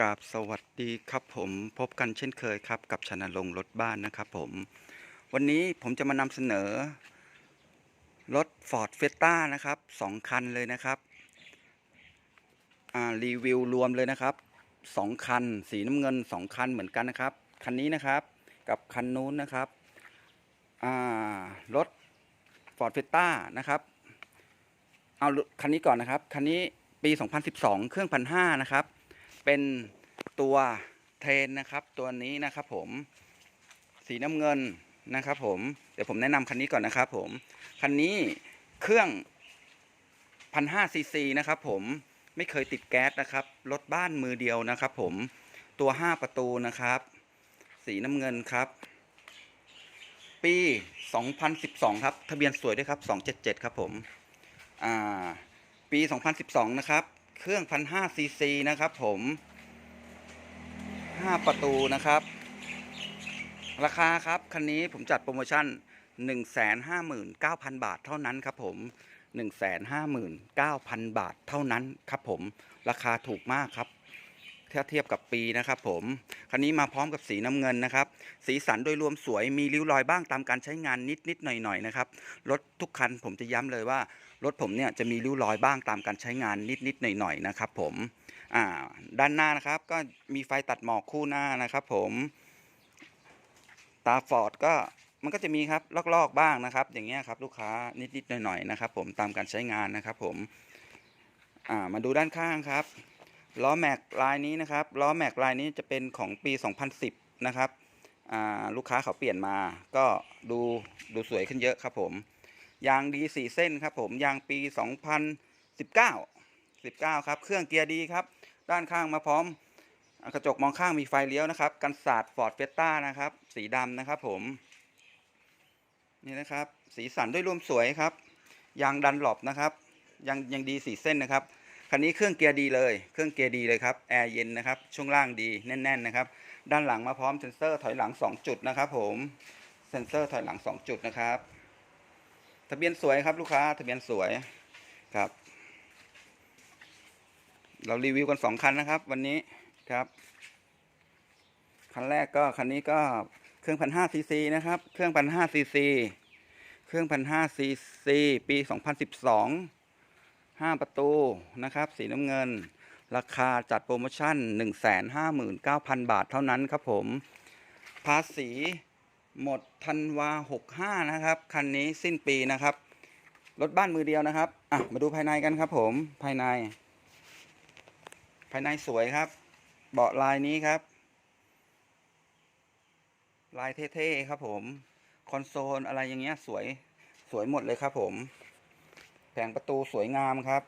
กราบสวัสดีครับผมพบกันเช่นเคยครับ กับชนะลงรถบ้านนะครับผม วันนี้ผมจะมานำเสนอ รถ Ford f i e s t a นะครับสองคันเลยนะครับรีวิวรวมเลยนะครับสองคัน สีน้ำเงินสองคันเหมือนกันนะครับ คันนี้นะครับกับคันนู้นนะครับรถ Ford f i e s t a นะครับ เอาคันนี้ก่อนนะครับ คันนี้ปี 2012 เครื่องพันห้านะครับ เป็นตัวเทรนนะครับตัวนี้นะครับผมสีน้ำเงินนะครับผมเดี๋ยวผมแนะนำคันนี้ก่อนนะครับผมคันนี้เครื่องพันห้าซีซีนะครับผมไม่เคยติดแก๊สนะครับรถบ้านมือเดียวนะครับผมตัวห้าประตูนะครับ สีน้ำเงินครับ ปี 2012 ครับ ทะเบียนสวยด้วยครับ 277 ครับผม อ่า ปี 2012 นะครับ เครื่อง1,500ซีซีนะครับผม5ประตูนะครับ ราคาครับ คันนี้ผมจัดโปรโมชั่น159,000บาทเท่านั้นครับผม159,000บาทเท่านั้นครับผม ราคาถูกมากครับถ้าเทียบกับปีนะครับผมคันนี้มาพร้อมกับสีน้ำเงินนะครับ สีสันโดยรวมสวยมีริ้วรอยบ้างตามการใช้งานนิดนิดๆหน่อยหน่อยนะครับ รถทุกคันผมจะย้ำเลยว่า รถผมเนี่ยจะมีริ้วรอยบ้างตามการใช้งานนิดนิดๆหน่อยหน่อยๆนะครับผมอ่าด้านหน้านะครับก็มีไฟตัดหมอกคู่หน้านะครับผมตาฟอร์ดก็มันก็จะมีครับลอกๆบ้างนะครับ อย่างเงี้ยครับลูกค้านิดๆหน่อยๆนะครับ ผมตามการใช้งานนะครับ ผมอ่ามาดูด้านข้างครับล้อแม็กลายนี้นะครับล้อแม็กลายนี้จะเป็นของปี 2010 นะครับลูกค้าเขาเปลี่ยนมา ก็ดูดูสวยขึ้นเยอะครับผม ยางดีสี่เส้นครับผมยางปี 2019 19 ครับ เครื่องเกียร์ดีครับ ด้านข้างมาพร้อม กระจกมองข้างมีไฟเลี้ยวนะครับ กันศาสตร์ฟอร์ดเฟสต้านะครับ สีดำนะครับผม นี่นะครับ สีสันด้วยรวมสวยครับ ยางดันหลบนะครับยังยังดีสี่เส้นนะครับ คันนี้เครื่องเกียร์ดีเลย เครื่องเกียร์ดีเลยครับ แอร์เย็นนะครับ ช่วงล่างดีแน่น ๆ นะครับ ด้านหลังมาพร้อมเซ็นเซอร์ถอยหลัง 2 จุดนะครับผม เซ็นเซอร์ถอยหลัง 2 จุดนะครับ ทะเบียนสวยครับลูกค้า ทะเบียนสวยครับ เรารีวิวกัน2คันนะครับ วันนี้ครับ คันแรกก็คันนี้ก็เครื่องพันห้าซีซีนะครับ เครื่องพันห้าซีซีเครื่องพันห้าซีซีปี2012 5ประตูนะครับ สีน้ำเงิน ราคาจัดโปรโมชั่น159,000บาทเท่านั้นครับผม ภาษี หมดธันวา65นะครับ คันนี้สิ้นปีนะครับ รถบ้านมือเดียวนะครับ อะ มาดูภายในกันครับผม ภายใน ภายในสวยครับ เบาะลายนี้ครับ ลายเท่ๆครับผม คอนโซลอะไรอย่างเงี้ยสวย สวยหมดเลยครับผม แผงประตูสวยงามครับ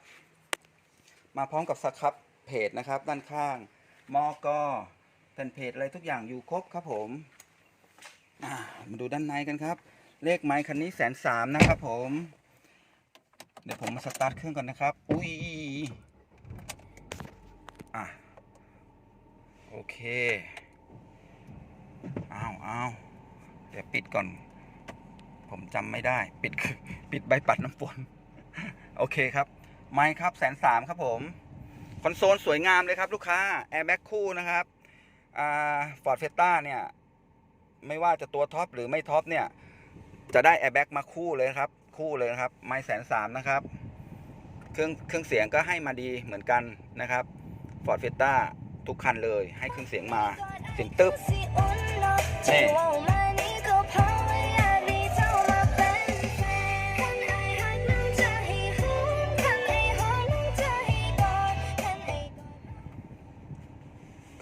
มาพร้อมกับสครับเพจนะครับ ด้านข้าง มอกอแผ่นเพจอะไรทุกอย่างอยู่ครบครับผม มาดูด้านในกันครับ เลขไม้คันนี้แสนสามนะครับผม เดี๋ยวผมมาสตาร์ทเครื่องก่อนนะครับ อุ้ยอะโอเคอ้าวอ้าวเดี๋ยวปิดก่อน ผมจำไม่ได้ ปิดปิดใบปัดน้ำฝน โอเคครับ ไม้ครับแสนสามครับผม คอนโซลสวยงามเลยครับลูกค้า แอร์แบ็กคู่นะครับ อ่าฟอร์ดเฟต้าเนี่ย ไม่ว่าจะตัวท็อปหรือไม่ท็อปเนี่ยจะได้แอร์แบ็กมาคู่เลยครับ คู่เลยนะครับ ไม่แสนสามนะครับ เครื่องเครื่องเสียงก็ให้มาดีเหมือนกันนะครับฟอร์ดเฟต้าทุกคันเลย ให้เครื่องเสียงมาเสียงตึ๊บนี่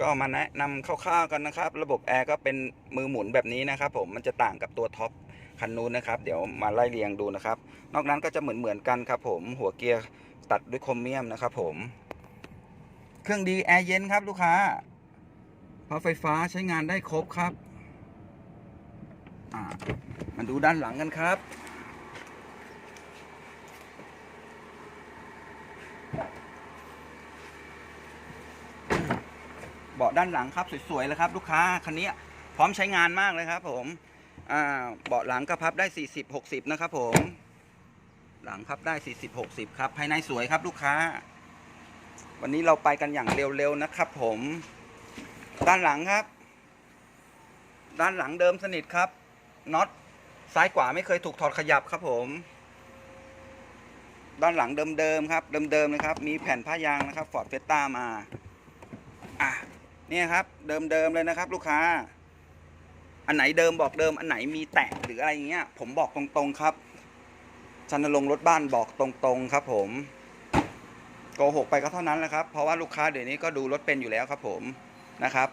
ก็มาแนะนำคร่าวๆกันนะครับ ระบบแอร์ก็เป็นมือหมุนแบบนี้นะครับ ผมมันจะต่างกับตัวท็อปคันนู้นนะครับ เดี๋ยวมาไล่เรียงดูนะครับ นอกนั้นก็จะเหมือนเหมือนๆกันครับ ผมหัวเกียร์ตัดด้วยครเมียมนะครับผม เครื่องดีแอร์เย็นครับลูกค้าพราไฟฟ้าใช้งานได้ครบครับมาดูด้านหลังกันครับ บาะด้านหลังครับสวยๆเลยครับ ลูกค้าคันนี้พร้อมใช้งานมากเลยครับผมเบาะหลังก็พับได้ 40 60 นะครับผม หลังพับได้ 40 60 ครับ ภายในสวยครับลูกค้า วันนี้เราไปกันอย่างเร็วๆนะครับผม ด้านหลังครับ ด้านหลังเดิมสนิทครับน็อตซ้ายขวาไม่เคยถูกถอดขยับครับผม ด้านหลังเดิมๆครับ เดิมๆนะครับ มีแผ่นผ้ายางนะครับฟอร์ดเฟสต้ามา อะ เนี่ยครับ เดิมๆเลยนะครับ ลูกค้า อันไหนเดิมบอกเดิม อันไหนมีแตะหรืออะไรอย่างเงี้ย ผมบอกตรงๆครับชันลงรถบ้านบอกตรงๆครับ ผมโกหกไปก็เท่านั้นแหละครับ เพราะว่าลูกค้าเดี๋ยวนี้ก็ดูรถเป็นอยู่แล้วครับ ผมนะครับ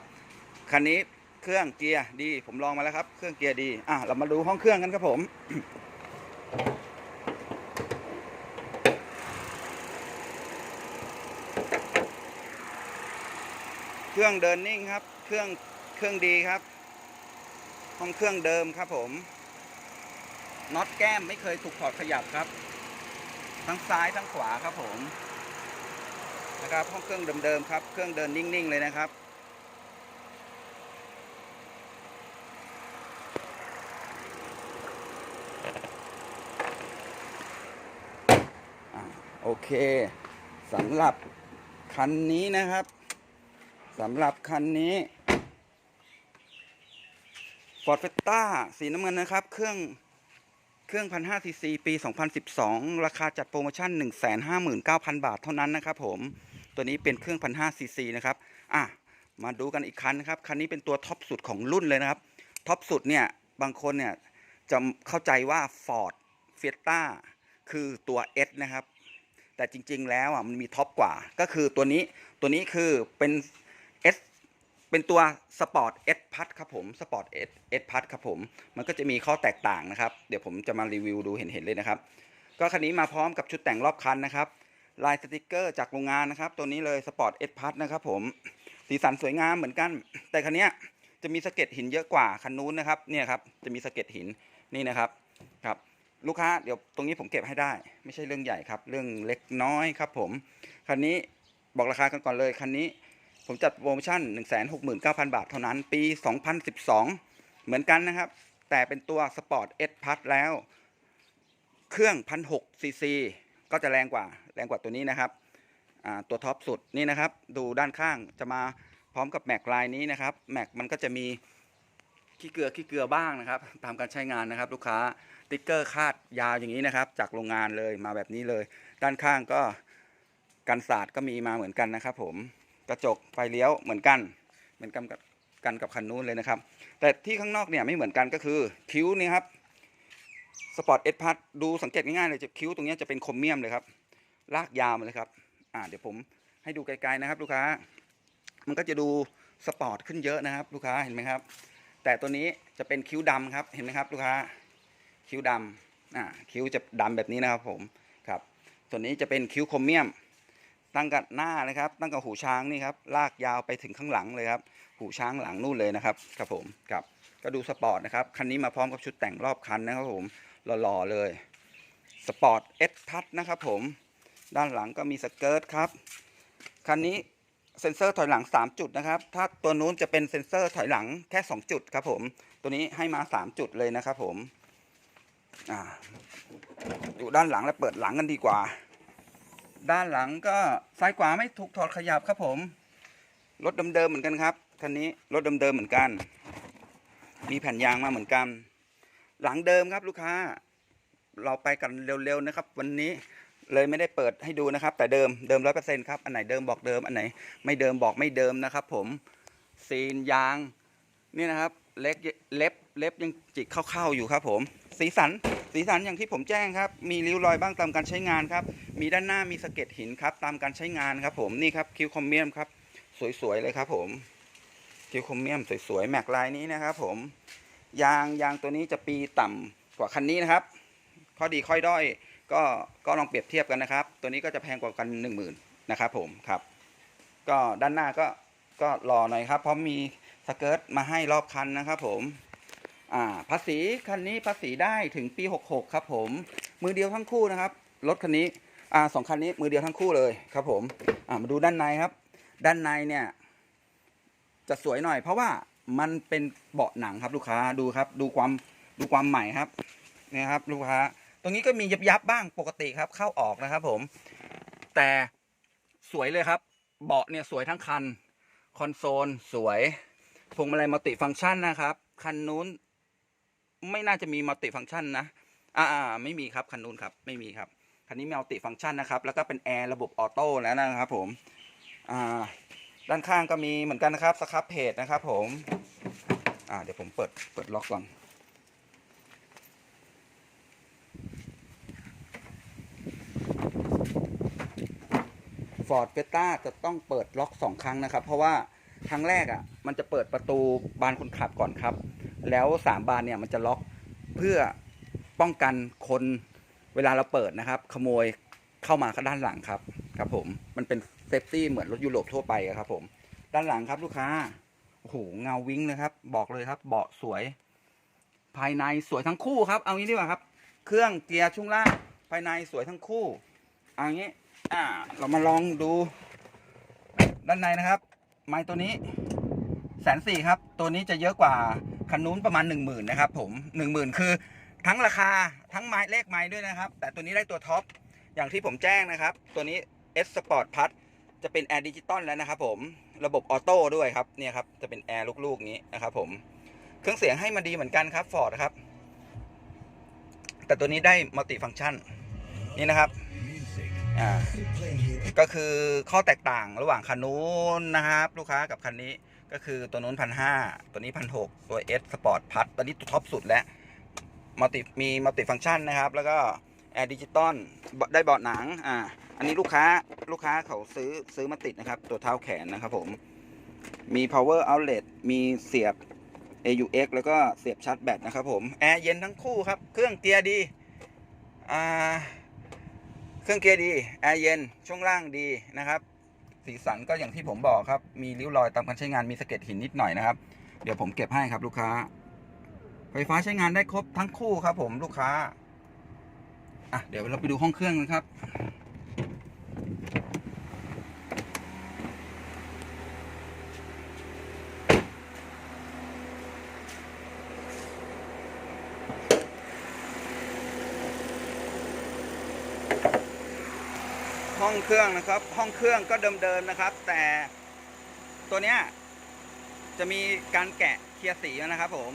คันนี้เครื่องเกียร์ดี ผมลองมาแล้วครับ เครื่องเกียร์ดี อะเรามาดูห้องเครื่องกันครับผม ครื่องเดินนิ่งครับ เครื่องเครื่องดีครับ ห้องเครื่องเดิมครับผมน็อตแก้มไม่เคยถูกถอดขยับครับ ทั้งซ้ายทั้งขวาครับผมนะครับห้องเครื่องเดิมๆครับ เครื่องเดินนิ่งๆเลยนะครับ โอเคสำหรับคันนี้นะครับ สำหรับคันนี้ Ford f e t t a สีน้ำเงินนะครับ เครื่องเครื่อง1,500ซีซีปี 2012 ราคาจัดโปรโมชั่น 159,000 บาทเท่านั้นนะครับผมตัวนี้เป็นเครื่อง1,500ซีซีนะครับอะมาดูกันอีกคันนะครับ คันนี้เป็นตัวท็อปสุดของรุ่นเลยนะครับท็อปสุดเนี่ยบางคนเนี่ยจะเข้าใจว่า Ford Fiesta คือตัว S นะครับแต่จริง ๆ แล้วอะมันมีท็อปกว่าก็คือตัวนี้ตัวนี้คือเป็น S เป็นตัวสปอร์ต S พัทครับผมสปอร์ต S S พัทครับผม มันก็จะมีข้อแตกต่างนะครับ เดี๋ยวผมจะมารีวิวดูเห็นๆเลยนะครับ ก็คันนี้มาพร้อมกับชุดแต่งรอบคันนะครับ ลายสติกเกอร์จากโรงงานนะครับ ตัวนี้เลยสปอร์ต S พัทนะครับผม สีสันสวยงามเหมือนกัน แต่คันนี้จะมีสะเก็ดหินเยอะกว่าคันนู้นนะครับ เนี่ยครับ จะมีสะเก็ดหิน นี่นะครับครับลูกค้าเดี๋ยวตรงนี้ผมเก็บให้ได้ ไม่ใช่เรื่องใหญ่ครับ เรื่องเล็กน้อยครับผม คันนี้บอกราคากันก่อนเลยคันนี้ ผมจัดโปรโมชั่น 169,000 บาทเท่านั้น ปี 2012 เหมือนกันนะครับ แต่เป็นตัวสปอร์ตเอสพัแล้ว เครื่อง 1,600ซีซีก็จะแรงกว่า แรงกว่าตัวนี้นะครับ ตัวท็อปสุดนี่นะครับ ดูด้านข้างจะมาพร้อมกับแม็กลายนี้นะครับ แม็กมันก็จะมีขี้เกลือขี้เกลือบ้างนะครับ ตามการใช้งานนะครับ ลูกค้าติ๊กเกอร์คาดยาวอย่างนี้นะครับ จากโรงงานเลยมาแบบนี้เลย ด้านข้างก็กันศาสตร์ก็มีมาเหมือนกันนะครับผม กระจกไฟเลี้ยวเหมือนกันเหมือนกันกับกันกับคันนู้นเลยนะครับ แต่ที่ข้างนอกเนี่ยไม่เหมือนกันก็คือคิ้วนี่ครับสปอร์ตเอสพัทดูสังเกตง่ายๆเลยจะคิ้วตรงนี้จะเป็นคมเมียมเลยครับ ลากยาวมาเลยครับอ่าเดี๋ยวผมให้ดูไกลๆนะครับ ลูกค้า มันก็จะดูสปอร์ตขึ้นเยอะนะครับ ลูกค้าเห็นไหมครับ แต่ตัวนี้จะเป็นคิ้วดำครับเห็นไหมครับ ลูกค้าคิ้วดำอ่าคิ้วจะดำแบบนี้นะครับผมครับส่วนนี้จะเป็นคิ้วคมเมียม ตั้งกับหน้าเลยครับ ตั้งกับหูช้างนี่ครับลากยาวไปถึงข้างหลังเลยครับหูช้างหลังนู่นเลยนะครับครับผมครับก็ดูสปอร์ตนะครับคันนี้มาพร้อมกับชุดแต่งรอบคันนะครับผมหล่อๆเลยสปอร์ตเอสทัชนะครับผมด้านหลังก็มีสเกิร์ตครับคันนี้เซ็นเซอร์ถอยหลัง 3 จุดนะครับ ถ้าตัวนู้นจะเป็นเซ็นเซอร์ถอยหลังแค่ 2 จุดครับผม ตัวนี้ให้มา 3 จุดเลยนะครับผม อ่าอยู่ด้านหลังแล้วเปิดหลังกันดีกว่า ด้านหลังก็ซ้ายขวาไม่ถูกถอดขยับครับผม รถเดิมๆเหมือนกันครับคันนี้รถเดิมๆเหมือนกัน มีแผ่นยางมาเหมือนกัน หลังเดิมครับลูกค้า เราไปกันเร็วๆนะครับ วันนี้เลยไม่ได้เปิดให้ดูนะครับ แต่เดิมเดิมร้อยเปอร์เซ็นต์ครับอันไหนเดิมบอกเดิมอันไหน ไม่เดิมบอกไม่เดิมนะครับ ผมซีนยางนี่นะครับ เล็กเล็บเล็บยังจิกเข้าๆอยู่ครับผม สีสันสีสันอย่างที่ผมแจ้งครับ มีริ้วรอยบ้างตามการใช้งานครับ มีด้านหน้ามีสะเก็ดหินครับ ตามการใช้งานครับ ผมนี่ครับคิวคอมเมียมครับ สวยๆเลยครับ ผมคิวคอมเมียมสวยๆแม็กลายนี้นะครับ ผม ยางยางตัวนี้จะปีต่ำกว่าคันนี้นะครับ ข้อดีข้อด้อยก็ก็ลองเปรียบเทียบกันนะครับ ตัวนี้ก็จะแพงกว่ากันหนึ่งหมื่นนะครับ ผมครับ ก็ด้านหน้าก็ก็รอหน่อยครับ เพราะมี สเกิร์ตมาให้รอบคันนะครับผมอ่าภาษีคันนี้ภาษีได้ถึงปี 66 ครับผม มือเดียวทั้งคู่นะครับ รถคันนี้อ่าสองคันนี้มือเดียวทั้งคู่เลยครับผมอ่ามาดูด้านในครับ ด้านในเนี่ย จะสวยหน่อย เพราะว่ามันเป็นเบาะหนังครับลูกค้าดูครับ ดูความดูความใหม่ครับเนี่ยครับลูกค้า ตรงนี้ก็มียับยับบ้างปกติครับเข้าออกนะครับผม แต่สวยเลยครับ เบาะเนี่ยสวยทั้งคัน คอนโซลสวย พวงมาลัยมัลติฟังก์ชันนะครับ คันนู้น ไม่น่าจะมีมัลติฟังก์ชันนะ อ่าไม่มีครับคันนู้นครับ ไม่มีครับ คันนี้มีมัลติฟังก์ชันนะครับ แล้วก็เป็นแอร์ระบบออโต้แล้วนะครับผมอ่าด้านข้างก็มีเหมือนกันนะครับสครับเพจนะครับผม อ่าเดี๋ยวผมเปิดเปิดล็อกก่อนฟอร์ดเฟต้าจะต้องเปิดล็อกสองครั้งนะครับ เพราะว่า ครั้งแรกอะ มันจะเปิดประตูบานคนขับก่อนครับ แล้วสามบานเนี่ยมันจะล็อกเพื่อป้องกันคนเวลาเราเปิดนะครับ ขโมยเข้ามาด้านหลังครับครับผมมันเป็นเซฟตี้เหมือนรถยุโรปทั่วไปครับผม ด้านหลังครับลูกค้าโอ้โหเงาวิ้งเลยครับ บอกเลยครับ เบาะสวย ภายในสวยทั้งคู่ครับ เอางี้ดีกว่าครับ เครื่องเกียร์ช่วงล่างภายในสวยทั้งคู่เอางี้ อ่า เรามาลองดู ด้านในนะครับ ไม้ตัวนี้แสนสี่ครับ ตัวนี้จะเยอะกว่าคันนู้นประมาณหนึ่งหมื่นนะครับผมหนึ่งหมื่นคือทั้งราคาทั้งไม้เลขไม้ด้วยนะครับ แต่ตัวนี้ได้ตัวท็อปอย่างที่ผมแจ้งนะครับ ตัวนี้ S Sport Plus จะเป็นแอร์ดิจิตอลแล้วนะครับผมระบบออโต้ด้วยครับเนี่ยครับจะเป็นแอร์ลูกๆนี้นะครับผมเครื่องเสียงให้มาดีเหมือนกันครับฟอร์ดครับ แต่ตัวนี้ได้มัลติฟังก์ชันนี่นะครับ อ่าก็คือข้อแตกต่างระหว่างคันนู้นนะครับ ลูกค้ากับคันนี้ก็คือตัวนู้นพันห้าตัวนี้พันหกตัว S Sport Plus ตัวนี้ตัวท็อปสุดแล้วมัลติมีมัลติฟังก์ชันนะครับ แล้วก็แอร์ดิจิตอลได้เบาะหนังอ่าอันนี้ลูกค้าลูกค้าเขาซื้อซื้อมาติดนะครับ ตัวเท้าแขนนะครับผม มี power outlet มีเสียบ AUX แล้วก็เสียบชาร์จแบตนะครับผม แอร์เย็นทั้งคู่ครับ เครื่องเกียร์ดี อ่า ครื่องเกียร์ดี แอร์เย็น ช่วงล่างดีนะครับ สีสันก็อย่างที่ผมบอกครับ มีริ้วรอยตามการใช้งาน มีสะเก็ดหินนิดหน่อยนะครับ เดี๋ยวผมเก็บให้ครับลูกค้า ไฟฟ้าใช้งานได้ครบทั้งคู่ครับผมลูกค้า อะ เดี๋ยวเราไปดูห้องเครื่องนะครับ ห้องเครื่องนะครับ ห้องเครื่องก็เดิมๆนะครับ แต่ตัวเนี้ยจะมีการแกะเคลียร์สีนะครับ ผม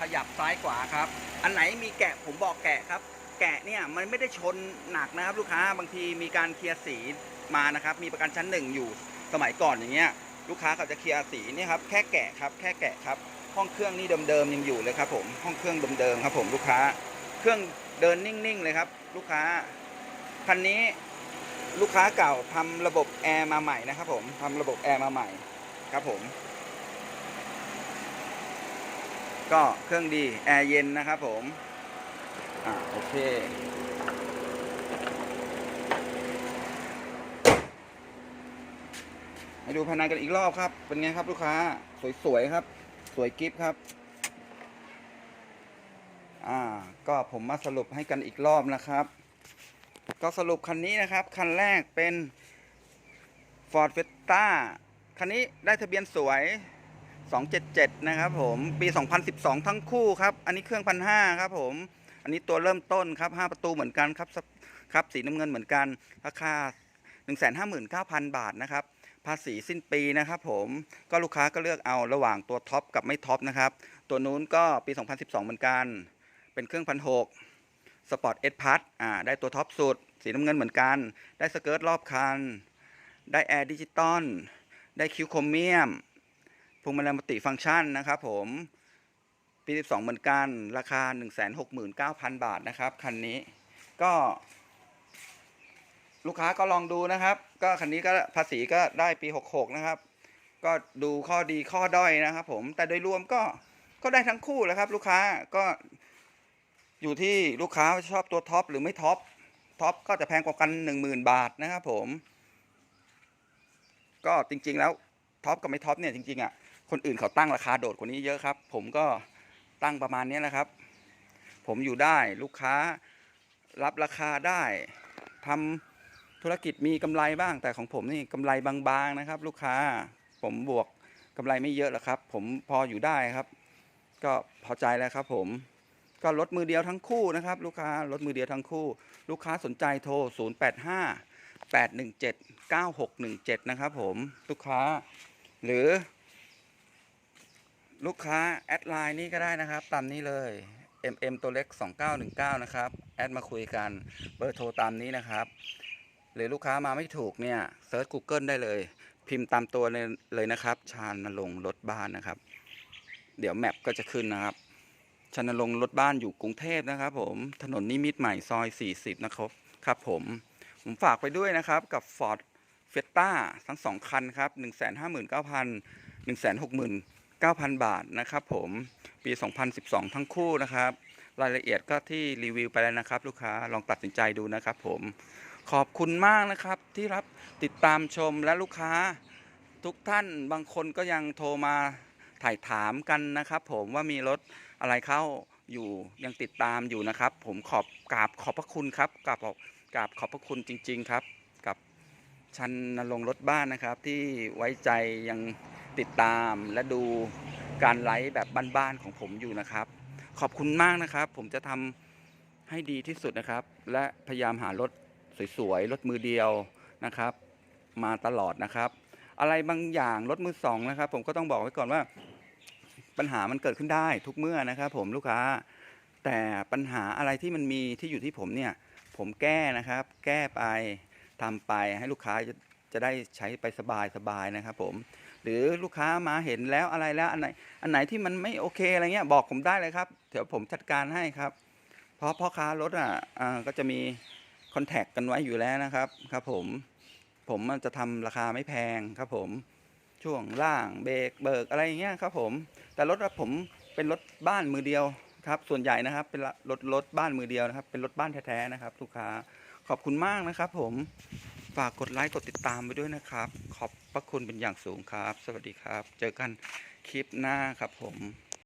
ขยับซ้ายขวาครับ อันไหนมีแกะผมบอกแกะครับ แกะเนี่ยมันไม่ได้ชนหนักนะครับ ลูกค้าบางทีมีการเคลียร์สีมานะครับ มีประกันชั้นหนึ่งอยู่สมัยก่อนอย่างเงี้ย ลูกค้าเขาจะเคลียร์สีนี่ครับแค่แกะครับ แค่แกะครับ ห้องเครื่องนี่เดิมๆยังอยู่เลยครับ ผมห้องเครื่องเดิมๆครับ ผมลูกค้า เครื่องเดินนิ่งๆเลยครับ ลูกค้าคันนี้ ลูกค้าเก่าทำระบบแอร์มาใหม่นะครับผมทำระบบแอร์มาใหม่ครับผม ก็เครื่องดีแอร์เย็นนะครับผมอ่าโอเคให้ดูภายในกันอีกรอบครับ เป็นไงครับลูกค้าสวยๆครับ สวยกิฟครับ อ่า ก็ผมมาสรุปให้กันอีกรอบนะครับ ก็สรุปคันนี้นะครับ คันแรกเป็น Ford f i e s t a คันนี้ได้ทะเบียนสวย 277 นะครับผมปี 2012 ทั้งคู่ครับ อันนี้เครื่องพันห้าครับผมอันนี้ตัวเริ่มต้นครับ 5 ประตูเหมือนกันครับสครับสีน้ำเงินเหมือนกันราคา 159,000 บาทนะครับภาษีสิ้นปีนะครับผมก็ลูกค้าก็เลือกเอาระหว่างตัวท็อปกับไม่ท็อปนะครับ ตัวนู้นก็ปี 2012 เหมือนกัน เป็นเครื่องพันหกสปอร์ตเอสพัทอ่าได้ตัวท็อปสุด สีน้ำเงินเหมือนกัน ได้สเกิร์ตรอบคัน ได้แอร์ดิจิตอล ได้คิวโครเมียมพวงมาลัยมัลติฟังก์ชันนะครับผมปี 12 เหมือนกัน ราคา 169,000 บาทนะครับ คันนี้ก็ ลูกค้าก็ลองดูนะครับ ก็คันนี้ก็ภาษีก็ได้ปี 66 นะครับ ก็ดูข้อดีข้อด้อยนะครับผมแต่โดยรวมก็ก็ได้ทั้งคู่แล้วครับ ลูกค้าก็อยู่ที่ลูกค้าชอบตัวท็อปหรือไม่ท็อป ท็อปก็จะแพงกว่ากัน 10,000 บาทนะครับผม ก็จริง ๆ แล้วท็อปกับไม่ท็อปเนี่ยจริงๆอะคนอื่นเขาตั้งราคาโดดกว่านี้เยอะครับ ผมก็ตั้งประมาณนี้แหละครับ ผมอยู่ได้ลูกค้ารับราคาได้ทำธุรกิจมีกำไรบ้าง แต่ของผมนี่กำไรบางๆนะครับ ลูกค้าผมบวกกำไรไม่เยอะหรอกครับ ผมพออยู่ได้ครับ ก็พอใจแล้วครับผม ก็ลดมือเดียวทั้งคู่นะครับ ลูกค้าลดมือเดียวทั้งคู่ ลูกค้าสนใจโทร 085 817 9617 นะครับผมลูกค้า หรือ ลูกค้าแอดไลน์นี่ก็ได้นะครับตามนี้เลย mm ตัวเล็ก 2919 นะครับ แอดมาคุยกันเบอร์โทรตามนี้นะครับ หรือลูกค้ามาไม่ถูกเนี่ยเซิร์ช Google ได้เลย พิมพ์ตามตัวเลยนะครับ ชาญนรงรถบ้านนะครับ เดี๋ยวแมปก็จะขึ้นนะครับ ชนรงรถบ้านอยู่กรุงเทพนะครับ ผมถนนนิมิตรใหม่ซอย 40 นะครับครับ ผมผมฝากไปด้วยนะครับกับ Ford f i e t a ทั้งสองคันครับ 159,000 169,000 บาทนะครับ ผมปี 2012 ทั้งคู่นะครับ รายละเอียดก็ที่รีวิวไปแล้วนะครับ ลูกค้าลองตัดสินใจดูนะครับ ผมขอบคุณมากนะครับที่รับติดตามชมและลูกค้าทุกท่านบางคนก็ยังโทรมาถ่ายถามกันนะครับ ผมว่ามีรถ อะไรเข้าอยู่ยังติดตามอยู่นะครับ ผมขอบกราบขอบพระคุณครับกราบกราบขอบพระคุณจริง ๆ ครับ กับชันนรงรถบ้านนะครับ ที่ไว้ใจยังติดตามและดูการไลฟ์แบบบ้านๆของผมอยู่นะครับ ขอบคุณมากนะครับ ผมจะทำให้ดีที่สุดนะครับ และพยายามหารถสวยๆรถมือเดียวนะครับ มาตลอดนะครับ อะไรบางอย่างรถมือสองนะครับ ผมก็ต้องบอกไว้ก่อนว่า ปัญหามันเกิดขึ้นได้ทุกเมื่อนะครับผมลูกค้า แต่ปัญหาอะไรที่มันมีที่อยู่ที่ผมเนี่ย ผมแก้นะครับ แก้ไปทำไปให้ลูกค้าจะจะได้ใช้ไปสบายสบายนะครับผม หรือลูกค้ามาเห็นแล้วอะไรแล้วอันไหนอันไหนที่มันไม่โอเคอะไรเงี้ยบอกผมได้เลยครับเดี๋ยวผมจัดการให้ครับ เพราะพ่อค้ารถอะก็จะมีคอนแทคกันไว้อยู่แล้วนะครับครับผมผมจะทำราคาไม่แพงครับผม ช่วงล่างเบรกเบิกอะไรอย่างเงี้ยครับผมแต่รถอะผมเป็นรถบ้านมือเดียวครับส่วนใหญ่นะครับเป็นรถรถบ้านมือเดียวนะครับ เป็นรถบ้านแท้ๆนะครับลูกค้าขอบคุณมากนะครับ ผมฝากกดไลค์กดติดตามไปด้วยนะครับ ขอบพระคุณเป็นอย่างสูงครับ สวัสดีครับ เจอกันคลิปหน้าครับผม